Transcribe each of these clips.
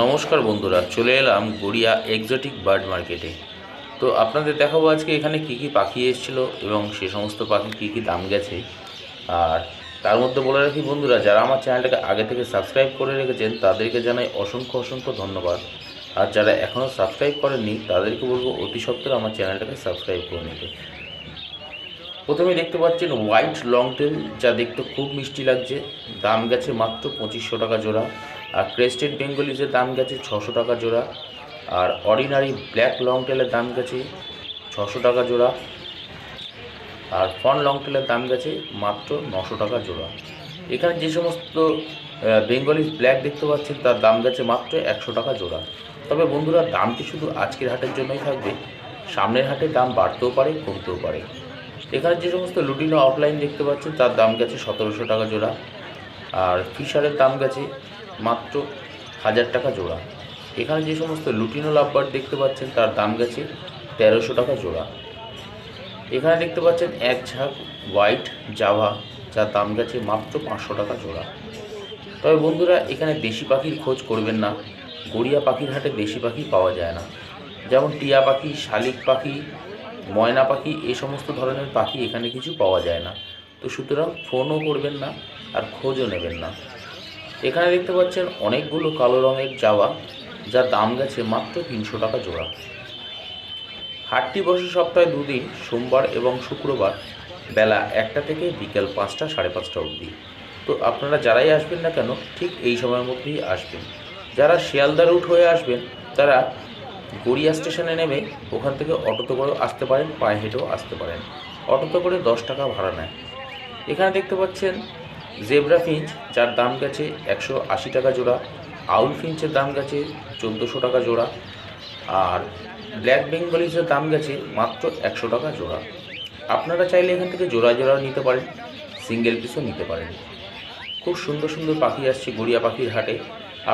নমস্কার বন্ধুরা, চলে এলাম গড়িয়া এক্সোটিক বার্ড মার্কেটে তো আপনাদের দেখাবো আজকে এখানে কি কি পাখি এসেছিল এবং সে সমস্ত পাখি কি কি দাম গেছে। আর তার মধ্যে বলে রাখি বন্ধুরা, যারা আমার চ্যানেলটাকে আগে থেকে সাবস্ক্রাইব করে রেখেছেন, তাদেরকে জানাই অসংখ্য অসংখ্য ধন্যবাদ। আর যারা এখনও সাবস্ক্রাইব করেননি, তাদেরকে বলব অতি সত্ত্বর আমার চ্যানেলটাকে সাবস্ক্রাইব করে নিতে প্রথমে দেখতে পাচ্ছেন হোয়াইট লং টেল যা দেখতে খুব মিষ্টি লাগছে। দাম গেছে মাত্র পঁচিশশো টাকা জোড়া। আর ক্রেস্টেড বেঙ্গলিজের দাম গেছে ছশো টাকা জোড়া, আর অর্ডিনারি ব্ল্যাক লং টেলের দাম গেছে ছশো টাকা জোড়া, আর ফন লং টেলের দাম গেছে মাত্র নশো টাকা জোড়া। এখানে যে সমস্ত বেঙ্গলি ব্ল্যাক দেখতে পাচ্ছেন, তার দাম গেছে মাত্র একশো টাকা জোড়া। তবে বন্ধুরা, দামটি শুধু আজকের হাটের জন্যই থাকবে, সামনের হাটে দাম বাড়তেও পারে, কমতেও পারে। এখানে যে সমস্ত লুটিনো অফলাইন দেখতে পাচ্ছেন, তার দাম গেছে সতেরোশো টাকা জোড়া, আর ফিশারের দাম গেছে মাত্র হাজার টাকা জোড়া। এখানে যে সমস্ত লুটিনো লাভবার দেখতে পাচ্ছেন, তার দাম গেছে তেরোশো টাকা জোড়া। এখানে দেখতে পাচ্ছেন এক ঝাঁক হোয়াইট জাভা, যার দাম গেছে মাত্র পাঁচশো টাকা জোড়া। তবে বন্ধুরা, এখানে দেশি পাখির খোঁজ করবেন না। গড়িয়া পাখির হাটে দেশি পাখি পাওয়া যায় না। যেমন টিয়া পাখি, শালিক পাখি, ময়না পাখি, এ সমস্ত ধরনের পাখি এখানে কিছু পাওয়া যায় না। তো সুতরাং ফোনও করবেন না আর খোঁজও নেবেন না। এখানে দেখতে পাচ্ছেন অনেকগুলো কালো রঙের জাওয়া যার দাম গেছে মাত্র তিনশো টাকা জোড়া। হাটটি বসে সপ্তাহে দুদিন, সোমবার এবং শুক্রবার বেলা একটা থেকে বিকেল পাঁচটা, সাড়ে পাঁচটা অবধি। তো আপনারা যারাই আসবেন না কেন, ঠিক এই সময়ের মধ্যেই আসবেন। যারা শিয়ালদা রুট হয়ে আসবেন, তারা গড়িয়া স্টেশনে নেমে ওখান থেকে অটোতে করে আসতে পারেন, পায়ে হেঁটেও আসতে পারেন। অটোতে করে দশ টাকা ভাড়া নেয়। এখানে দেখতে পাচ্ছেন জেব্রা ফিঞ্চ, যার দাম গেছে একশো আশি টাকা জোড়া, আউল ফিঞ্চের দাম গেছে চোদ্দোশো টাকা জোড়া, আর ব্ল্যাক বেঙ্গলিজের দাম গেছে মাত্র একশো টাকা জোড়া। আপনারা চাইলে এখান থেকে জোড়া জোড়া নিতে পারেন, সিঙ্গেল পিসও নিতে পারেন। খুব সুন্দর সুন্দর পাখি আসছে গড়িয়া পাখির হাটে।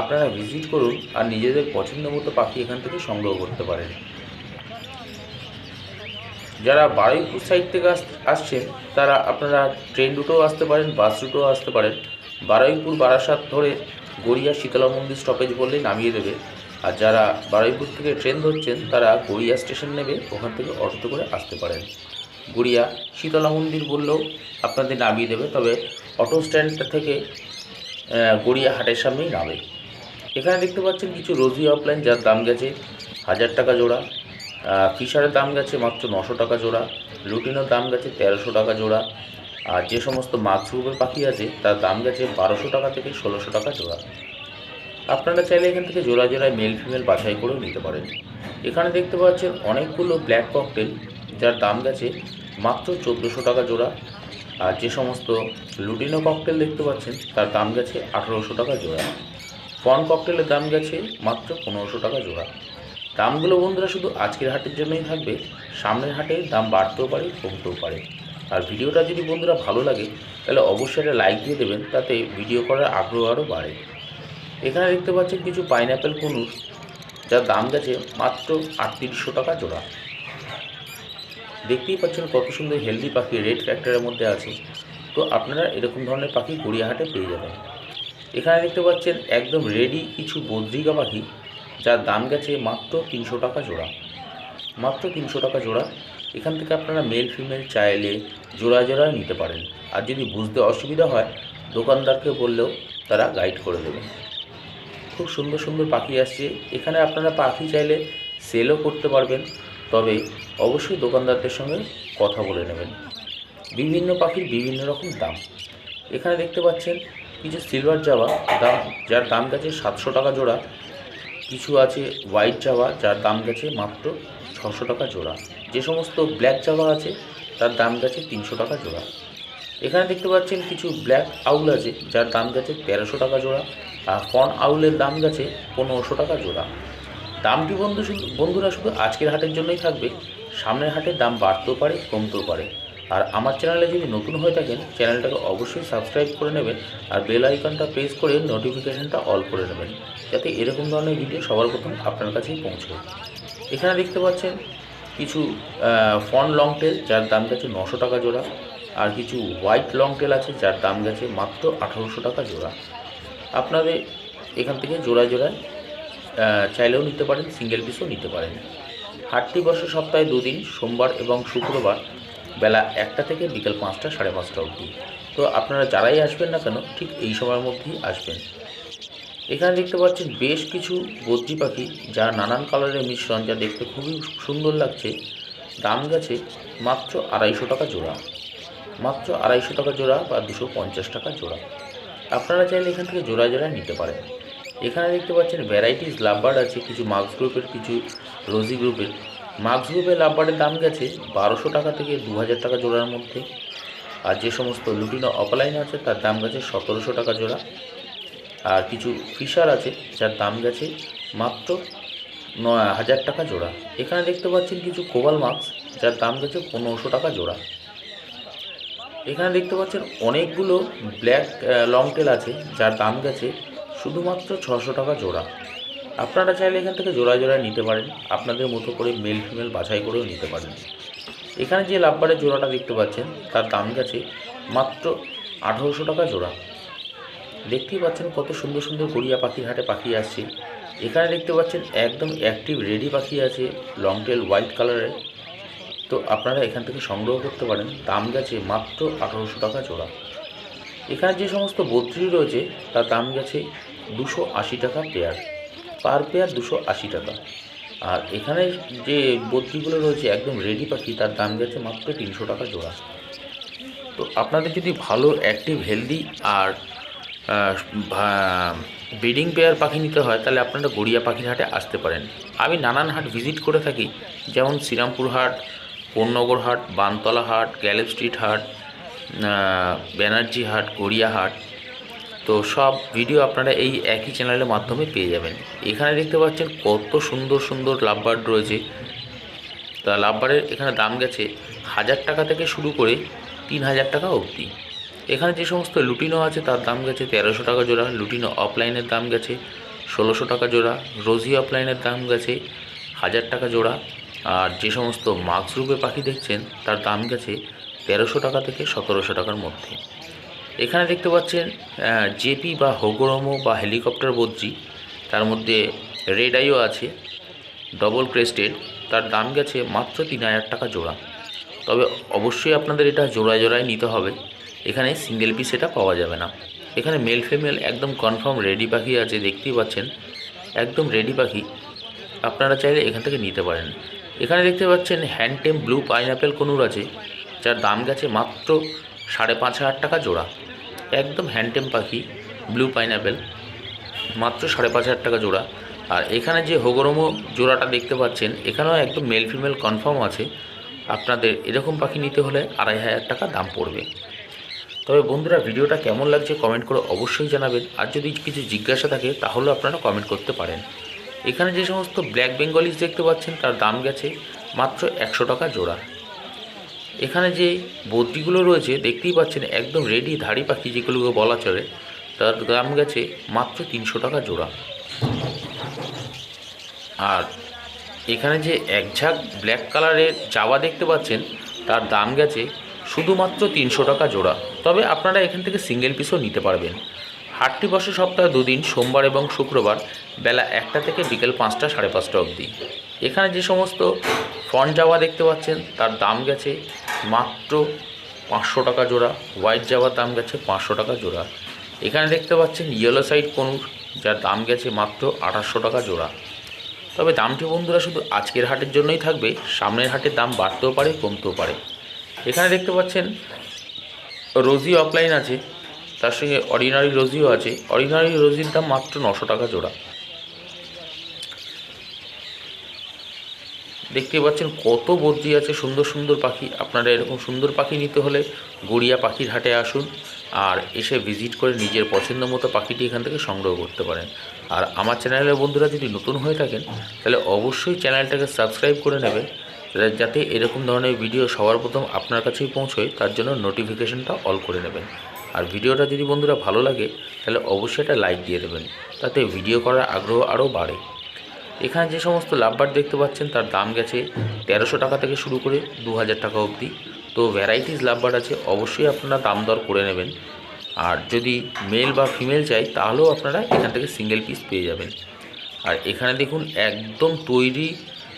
আপনারা ভিজিট করুন আর নিজেদের পছন্দ মতো পাখি এখান থেকে সংগ্রহ করতে পারেন। যারা বারুইপুর সাইড থেকে আস- আসছেন, তারা আপনারা ট্রেন রুটেও আসতে পারেন বাস রুটেও আসতে পারেন। বারুইপুর বারাসাত ধরে গড়িয়া শীতলা মন্দির স্টপেজ বললেই নামিয়ে দেবে। আর যারা বারুইপুর থেকে ট্রেন ধরছেন, তারা গড়িয়া স্টেশন নেবে, ওখান থেকে অটোতে করে আসতে পারেন। গড়িয়া শীতলা মন্দির বললেও আপনাদের নামিয়ে দেবে, তবে অটো স্ট্যান্ডটা থেকে গড়িয়া হাটের সামনেই নামে। এখানে দেখতে পাচ্ছেন কিছু রোজি অফলাইন যার দাম গেছে হাজার টাকা জোড়া। ফিশারের দাম গেছে মাত্র নশো টাকা জোড়া, লুটিনোর দাম গেছে তেরোশো টাকা জোড়া, আর যে সমস্ত মাছরুপের পাখি আছে, তার দাম গেছে বারোশো টাকা থেকে ষোলোশো টাকা জোড়া। আপনারা চাইলে এখান থেকে জোড়া জোড়ায় মেল ফিমেল বাছাই করেও নিতে পারেন। এখানে দেখতে পাচ্ছেন অনেকগুলো ব্ল্যাক ককটেল যার দাম গেছে মাত্র চোদ্দোশো টাকা জোড়া, আর যে সমস্ত লুটিনো ককটেল দেখতে পাচ্ছেন, তার দাম গেছে আঠেরোশো টাকা জোড়া। ফন ককটেলের দাম গেছে মাত্র পনেরোশো টাকা জোড়া। দামগুলো বন্ধুরা শুধু আজকের হাটের জন্যই থাকবে। সামনের হাটে দাম বাড়তেও পারে, কমতেও পারে। আর ভিডিওটা যদি বন্ধুরা ভালো লাগে, তাহলে অবশ্যই একটা লাইক দিয়ে দেবেন, তাতে ভিডিও করার আগ্রহ আরও বাড়ে। এখানে দেখতে পাচ্ছেন কিছু পাইনঅ্যাপেল কুনুর, যার দাম গেছে মাত্র আটত্রিশশো টাকা জোড়া। দেখতেই পাচ্ছেন কত সুন্দর হেলদি পাখি, রেড ফ্যাক্টরের মধ্যে আছে। তো আপনারা এরকম ধরনের পাখি গড়িয়াহাটে পেয়ে যাবেন। এখানে দেখতে পাচ্ছেন একদম রেডি কিছু বদ্রিকা পাখি যার দাম গেছে মাত্র তিনশো টাকা জোড়া। মাত্র তিনশো টাকা জোড়া। এখান থেকে আপনারা মেল ফিমেল চাইলে জোড়া জোড়া নিতে পারেন। আর যদি বুঝতে অসুবিধা হয়, দোকানদারকে বললেও তারা গাইড করে দেবেন খুব সুন্দর সুন্দর পাখি আসছে। এখানে আপনারা পাখি চাইলে সেলও করতে পারবেন। তবে অবশ্যই দোকানদারদের সঙ্গে কথা বলে নেবেন। বিভিন্ন পাখির বিভিন্ন রকম দাম। এখানে দেখতে পাচ্ছেন, কিছু সিলভার জাবা দাম, যার দাম গেছে সাতশো টাকা জোড়া। কিছু আছে হোয়াইট জাবা যার দাম গেছে মাত্র ছশো টাকা জোড়া। যে সমস্ত ব্ল্যাক জাবা আছে, তার দাম গেছে তিনশো টাকা জোড়া। এখানে দেখতে পাচ্ছেন কিছু ব্ল্যাক আউল আছে, যার দাম গেছে তেরোশো টাকা জোড়া, আর ফন আউলের দাম গেছে পনেরোশো টাকা জোড়া। দামটি বন্ধু শুধু বন্ধুরা শুধু আজকের হাটের জন্যই থাকবে? সামনের হাটে দাম বাড়তেও পারে, কমতেও পারে। আর আমার চ্যানেলে যদি নতুন হয়ে থাকেন, চ্যানেলটাকে অবশ্যই সাবস্ক্রাইব করে নেবেন আর বেল আইকনটা প্রেস করে নোটিফিকেশানটা অল করে নেবেন, যাতে এরকম ধরনের ভিডিও সবার প্রথম আপনার কাছেই পৌঁছয় এখানে দেখতে পাচ্ছেন কিছু ফন লং টেল যার দাম গেছে নশো টাকা জোড়া আর কিছু হোয়াইট লং টেল আছে যার দাম গেছে মাত্র আঠারোশো টাকা জোড়া। আপনাদের এখান থেকে জোড়ায় জোড়ায় চাইলেও নিতে পারেন, সিঙ্গেল পিসও নিতে পারেন। হাটটি বসে সপ্তাহে দুদিন, সোমবার এবং শুক্রবার বেলা একটা থেকে বিকেল পাঁচটা, সাড়ে পাঁচটা অবধি। তো আপনারা যারাই আসবেন না কেন, ঠিক এই সময়ের মধ্যেই আসবেন। এখানে দেখতে পাচ্ছেন বেশ কিছু বদ্রি পাখি যা নানান কালারের মিশ্রণ, যা দেখতে খুবই সুন্দর লাগছে। দাম গেছে মাত্র আড়াইশো টাকা জোড়া। মাত্র আড়াইশো টাকা জোড়া বা দুশো পঞ্চাশ টাকা জোড়া। আপনারা চাইলে এখান থেকে জোড়া জোড়া নিতে পারেন। এখানে দেখতে পাচ্ছেন ভ্যারাইটিস লাভবার্ড আছে, কিছু মার্কস গ্রুপের কিছু রোজি গ্রুপের মার্কস গ্রুপের লাভবার্ডের দাম গেছে বারোশো টাকা থেকে দু হাজার টাকা জোড়ার মধ্যে। আর যে সমস্ত লুটিনো অপলাইন আছে, তার দাম গেছে সতেরোশো টাকা জোড়া। আর কিছু ফিশার আছে, যার দাম গেছে মাত্র নয় হাজার টাকা জোড়া। এখানে দেখতে পাচ্ছেন কিছু কোবাল মাস্ক যার দাম গেছে পনেরোশো টাকা জোড়া। এখানে দেখতে পাচ্ছেন অনেকগুলো ব্ল্যাক লং টেল আছে, যার দাম গেছে শুধুমাত্র ছশো টাকা জোড়া। আপনারা চাইলে এখান থেকে জোড়া জোড়ায় নিতে পারেন। আপনাদের মতো করে মেল ফিমেল বাছাই করেও নিতে পারেন। এখানে যে লাভবারের জোড়াটা দেখতে পাচ্ছেন, তার দাম গেছে মাত্র আঠারোশো টাকা জোড়া। দেখতেই পাচ্ছেন কত সুন্দর সুন্দর গড়িয়া পাখির হাটে পাখি আসছে। এখানে দেখতে পাচ্ছেন একদম অ্যাক্টিভ রেডি পাখি আছে লং টেল হোয়াইট কালারের তো আপনারা এখান থেকে সংগ্রহ করতে পারেন। দাম গেছে মাত্র আঠারোশো টাকা জোড়া। এখানে যে সমস্ত বদ্রি রয়েছে, তার দাম গেছে দুশো আশি টাকা পেয়ার পার পেয়ার দুশো আশি টাকা। আর এখানে যে বদ্রিগুলো রয়েছে, একদম রেডি পাখি, তার দাম গেছে মাত্র তিনশো টাকা জোড়া। তো আপনাদের যদি ভালো অ্যাক্টিভ হেলদি আর ব্রিডিং পেয়ার পাখি নিতে হয়, তাহলে আপনারা গড়িয়া পাখির হাটে আসতে পারেন। আমি নানান হাট ভিজিট করে থাকি, যেমন শ্রীরামপুর হাট, কোন্নগর হাট, বানতলা হাট গ্যালেপ স্ট্রিট হাট ব্যানার্জি হাট, গড়িয়া হাট তো সব ভিডিও আপনারা এই একই চ্যানেলের মাধ্যমে পেয়ে যাবেন। এখানে দেখতে পাচ্ছেন কত সুন্দর সুন্দর লাভবার্ড রয়েছে। তা লাভবারের এখানে দাম গেছে হাজার টাকা থেকে শুরু করে তিন হাজার টাকা অবধি। এখানে যে সমস্ত লুটিনো আছে তার দাম গেছে তেরোশো টাকা জোড়া, লুটিনো অফলাইনের দাম গেছে ষোলোশো টাকা জোড়া রোজি অফলাইনের দাম গেছে হাজার টাকা জোড়া। আর যে সমস্ত মাক্স রূপে পাখি দেখছেন তার দাম গেছে তেরোশো টাকা থেকে সতেরোশো টাকার মধ্যে। এখানে দেখতে পাচ্ছেন জেপি বা হোগোরমো বা হেলিকপ্টার বদ্রি। তার মধ্যে রেড আইও আছে, ডবল ক্রেস্টেড। তার দাম গেছে মাত্র তিন হাজার টাকা জোড়া। তবে অবশ্যই আপনাদের এটা জোড়ায় জোড়ায় নিতে হবে। এখানে সিঙ্গেল পিস এটা পাওয়া যাবে না। এখানে মেল ফিমেল একদম কনফার্ম রেডি পাখি আছে, দেখতেই পাচ্ছেন। একদম রেডি পাখি। আপনারা চাইলে এখান থেকে নিতে পারেন। এখানে দেখতে পাচ্ছেন হ্যান্ডটেম ব্লু পাইনঅ্যাপেল কনুর আছে, যার দাম গেছে মাত্র সাড়ে পাঁচ হাজার টাকা জোড়া। একদম হ্যান্ডটেম পাখি ব্লু পাইনঅ্যাপেল মাত্র সাড়ে পাঁচ হাজার টাকা জোড়া। আর এখানে যে হোগরমো জোড়াটা দেখতে পাচ্ছেন, এখানেও একদম মেল ফিমেল কনফার্ম আছে। আপনাদের এরকম পাখি নিতে হলে আড়াই হাজার টাকা দাম পড়বে। তবে বন্ধুরা, ভিডিওটা কেমন লাগছে কমেন্ট করে অবশ্যই জানাবেন। আর যদি কিছু জিজ্ঞাসা থাকে, তাহলেও আপনারা কমেন্ট করতে পারেন। এখানে যে সমস্ত ব্ল্যাক বেঙ্গলিস দেখতে পাচ্ছেন, তার দাম গেছে মাত্র একশো টাকা জোড়া। এখানে যে বদ্রিগুলো রয়েছে, দেখতেই পাচ্ছেন একদম রেডি ধাড়ি পাখি যেগুলোকে বলা চলে, তার দাম গেছে মাত্র তিনশো টাকা জোড়া। আর এখানে যে এক ঝাঁক ব্ল্যাক কালারের জাবা দেখতে পাচ্ছেন, তার দাম গেছে শুধুমাত্র তিনশো টাকা জোড়া। তবে আপনারা এখান থেকে সিঙ্গেল পিসও নিতে পারবেন। হাটটি বসে সপ্তাহে দুদিন, সোমবার এবং শুক্রবার, বেলা একটা থেকে বিকেল পাঁচটা, সাড়ে পাঁচটা অবধি। এখানে যে সমস্ত ফন্ট জাওয়া দেখতে পাচ্ছেন, তার দাম গেছে মাত্র পাঁচশো টাকা জোড়া। হোয়াইট জাওয়ার দাম গেছে পাঁচশো টাকা জোড়া। এখানে দেখতে পাচ্ছেন ইয়েলো সাইড কনুর যার দাম গেছে মাত্র আঠাশশো টাকা জোড়া। তবে দামটি বন্ধুরা শুধু আজকের হাটের জন্যই থাকবে, সামনের হাটের দাম বাড়তেও পারে, কমতেও পারে। এখানে দেখতে পাচ্ছেন রোজি অফলাইন আছে, তার সঙ্গে অর্ডিনারি রোজিও আছে। অর্ডিনারি রোজির দাম মাত্র নশো টাকা জোড়া। দেখতে পাচ্ছেন কত বদ্রি আছে সুন্দর সুন্দর পাখি। আপনারা এরকম সুন্দর পাখি নিতে হলে গড়িয়া পাখির হাটে আসুন আর এসে ভিজিট করে নিজের পছন্দ মতো পাখিটি এখান থেকে সংগ্রহ করতে পারেন। আর আমার চ্যানেলের বন্ধুরা যদি নতুন হয়ে থাকেন, তাহলে অবশ্যই চ্যানেলটাকে সাবস্ক্রাইব করে নেবেন যাতে এরকম ধরনের ভিডিও সবার প্রথম আপনার কাছেই পৌঁছয়, তার জন্য নোটিফিকেশনটা অল করে নেবেন। আর ভিডিওটা যদি বন্ধুরা ভালো লাগে, তাহলে অবশ্যই একটা লাইক দিয়ে দেবেন, তাতে ভিডিও করার আগ্রহ আরও বাড়ে। এখানে যে সমস্ত লাভবার দেখতে পাচ্ছেন, তার দাম গেছে তেরোশো টাকা থেকে শুরু করে দু হাজার টাকা অবধি। তো ভ্যারাইটিস লাভবার আছে, অবশ্যই আপনারা দাম দর করে নেবেন। আর যদি মেল বা ফিমেল চাই, তাহলেও আপনারা এখান থেকে সিঙ্গেল পিস পেয়ে যাবেন। আর এখানে দেখুন, একদম তৈরি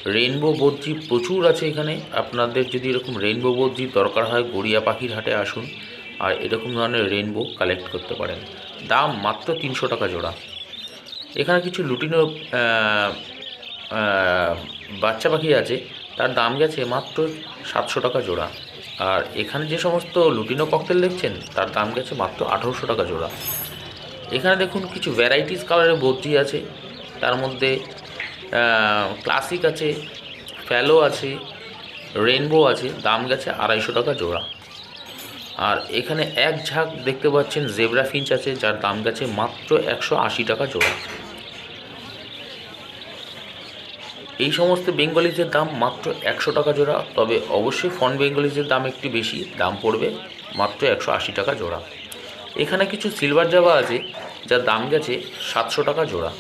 রেইনবো বদ্রি প্রচুর আছে এখানে। আপনাদের যদি এরকম রেইনবো বদ্রি দরকার হয়, গড়িয়া পাখির হাটে আসুন। আর এরকম ধরনের রেইনবো কালেক্ট করতে পারেন। দাম মাত্র তিনশো টাকা জোড়া। এখানে কিছু লুটিনো বাচ্চা পাখি আছে। তার দাম গেছে মাত্র সাতশো টাকা জোড়া। আর এখানে যে সমস্ত লুটিনো ককটেল দেখছেন, তার দাম গেছে মাত্র আঠারোশো টাকা জোড়া। এখানে দেখুন কিছু ভ্যারাইটিস কালারের বদ্রি আছে। তার মধ্যে ক্লাসিক আছে ফ্যালো আছে রেনবো আছে, দাম গেছে আড়াইশো টাকা জোড়া। আর এখানে এক ঝাঁক দেখতে পাচ্ছেন জেব্রা ফিঞ্চ আছে, যার দাম গেছে মাত্র একশো আশি টাকা জোড়া। এই সমস্ত বেঙ্গলিজের দাম মাত্র একশো টাকা জোড়া, তবে অবশ্যই ফন বেঙ্গলিজের দাম একটু বেশি, দাম পড়বে মাত্র একশো আশি টাকা জোড়া। এখানে কিছু সিলভার জাবা আছে, যার দাম গেছে সাতশো টাকা জোড়া।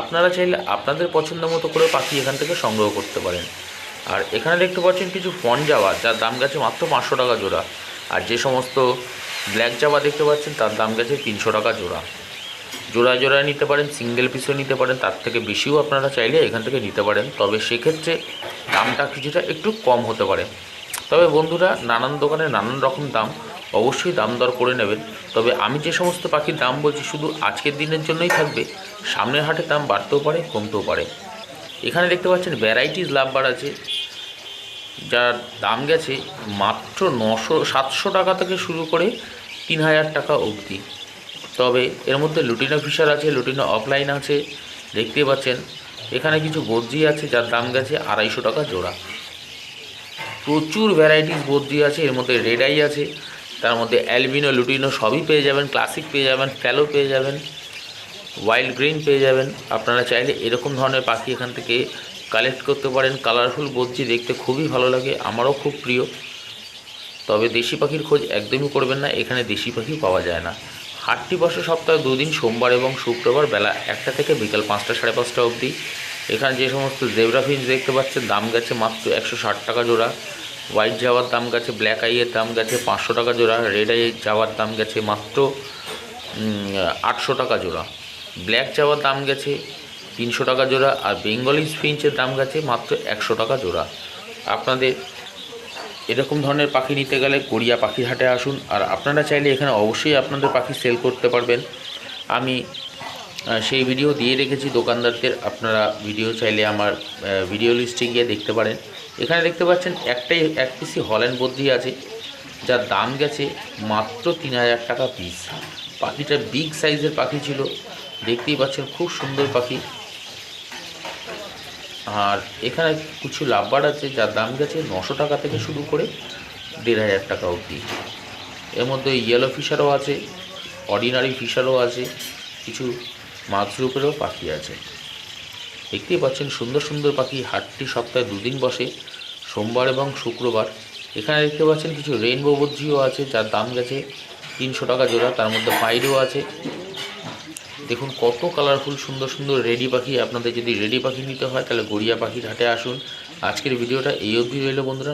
আপনারা চাইলে আপনাদের পছন্দ মতো করে পাখি এখান থেকে সংগ্রহ করতে পারেন। আর এখানে দেখতে পাচ্ছেন কিছু ফন জাবা, যার দাম গেছে মাত্র পাঁচশো টাকা জোড়া। আর যে সমস্ত ব্ল্যাক জাবা দেখতে পাচ্ছেন, তার দাম গেছে তিনশো টাকা জোড়া। জোড়া জোড়ায় নিতে পারেন সিঙ্গেল পিসও নিতে পারেন, তার থেকে বেশিও আপনারা চাইলে এখান থেকে নিতে পারেন। তবে সেক্ষেত্রে দামটা কিছুটা একটু কম হতে পারে। তবে বন্ধুরা, নানান দোকানে নানান রকম দাম, অবশ্যই দাম দর করে নেবেন। তবে আমি যে সমস্ত পাখির দাম বলছি, শুধু আজকের দিনের জন্যই থাকবে। সামনের হাটে দাম বাড়তেও পারে, কমতেও পারে। এখানে দেখতে পাচ্ছেন ভ্যারাইটিস লাভবার আছে। যার দাম গেছে মাত্র নশো, সাতশো টাকা থেকে শুরু করে তিন হাজার টাকা অবধি। তবে এর মধ্যে লুটিনো ফিশার আছে, লুটিনো অফলাইন আছে, দেখতেই পাচ্ছেন। এখানে কিছু বদ্রি আছে, যার দাম গেছে আড়াইশো টাকা জোড়া। প্রচুর ভ্যারাইটিস বদ্রি আছে, এর মধ্যে রেড আই আছে, তার মধ্যে অ্যালবিনো লুটিনো সবই পেয়ে যাবেন ক্লাসিক পেয়ে যাবেন ফ্যালো পেয়ে যাবেন ওয়াইল্ড গ্রিন পেয়ে যাবেন। আপনারা চাইলে এরকম ধরনের পাখি এখান থেকে কালেক্ট করতে পারেন কালারফুল বদ্রি দেখতে খুবই ভালো লাগে, আমারও খুব প্রিয়। তবে দেশি পাখির খোঁজ একদমই করবেন না, এখানে দেশি পাখি পাওয়া যায় না। হাটটি বসে সপ্তাহে দুদিন, সোমবার এবং শুক্রবার বেলা একটা থেকে বিকাল পাঁচটা, সাড়ে পাঁচটা অবধি। এখানে যে সমস্ত জেব্রা দেখতে পাচ্ছেন, দাম গেছে মাত্র একশো ষাট টাকা জোড়া। হোয়াইট যাওয়ার দাম গেছে, ব্ল্যাক আইয়ের দাম গেছে পাঁচশো টাকা জোড়া। রেড আইয়ের যাওয়ার দাম গেছে মাত্র আটশো টাকা জোড়া। ব্ল্যাক যাওয়ার দাম গেছে তিনশো টাকা জোড়া আর বেঙ্গলি ফিঞ্চের দাম গেছে মাত্র একশো টাকা জোড়া। আপনাদের এরকম ধরনের পাখি নিতে গেলে গড়িয়া পাখির হাটে আসুন, আর আপনারা চাইলে এখানে অবশ্যই আপনাদের পাখি সেল করতে পারবেন। আমি সেই ভিডিও দিয়ে রেখেছি, দোকানদারদের আপনারা ভিডিও চাইলে আমার ভিডিও লিস্টে গিয়ে দেখতে পারেন। এখানে দেখতে পাচ্ছেন একটাই, এক পিসি হল্যান্ড বদ্রি আছে, যার দাম গেছে মাত্র তিন হাজার টাকা পিস। পাখিটা বিগ সাইজের পাখি ছিল, দেখতেই পাচ্ছেন খুব সুন্দর পাখি। আর এখানে কিছু লাভবার আছে, যার দাম গেছে নশো টাকা থেকে শুরু করে দেড় হাজার টাকা অবধি। এর মধ্যে ইয়েলো ফিশারও আছে অর্ডিনারি ফিশারও আছে, কিছু মাছ রূপেরও পাখি আছে। দেখতেই পাচ্ছেন সুন্দর সুন্দর পাখি, হাটটি সপ্তাহে দুদিন বসে, সোমবার এবং শুক্রবার। এখানে দেখতে পাচ্ছেন কিছু রেইনবো বদ্রিও আছে, যার দাম গেছে তিনশো টাকা জোড়া, তার মধ্যে পাইডও আছে। দেখুন কত কালারফুল সুন্দর সুন্দর রেডি পাখি। আপনাদের যদি রেডি পাখি নিতে হয়, তাহলে গড়িয়া পাখির হাটে আসুন। আজকের ভিডিওটা এই অবধি রইল বন্ধুরা